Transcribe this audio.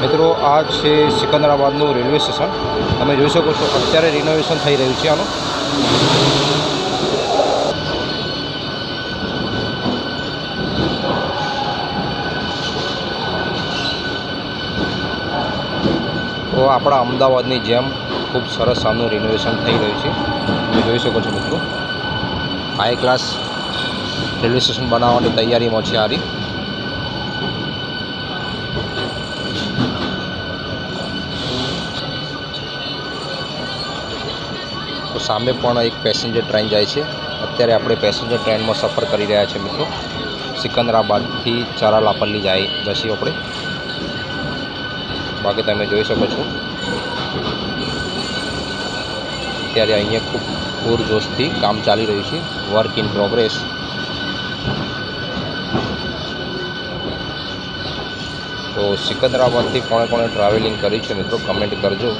મિત્રો આ છે સિકંદરાબાદનું રેલવે સ્ટેશન તમે જોઈ શકો છો અત્યારે રિનોવેશન થઈ રહ્યું છે આનું તો આપણા અમદાવાદની જેમ ખૂબ સરસ આનું રિનોવેશન થઈ રહ્યું છે તમે જોઈ શકો છો મિત્રો હાઈ ક્લાસ રેલવે સ્ટેશન બનાવવાની તૈયારીમાં છે આરી को सामने पर एक पैसेंजर ट्रेन जाय छे અત્યારે આપણે પેસેન્જર ટ્રેન માં સફર કરી રહ્યા છે મિત્રો સિકંદરાબાદ થી ચારાલાપરલી જાય જશી આપણે બાકી તમે જોઈ શકો છો કે આર્યા અહીંયા ખૂબ ઉર્જોસ્થી કામ ચાલી રહ્યું છે વર્ક ઇન પ્રોગ્રેસ તો સિકંદરાબાદ થી કોણ કોણ ટ્રાવેલિંગ કરી છે મિત્રો કમેન્ટ કરજો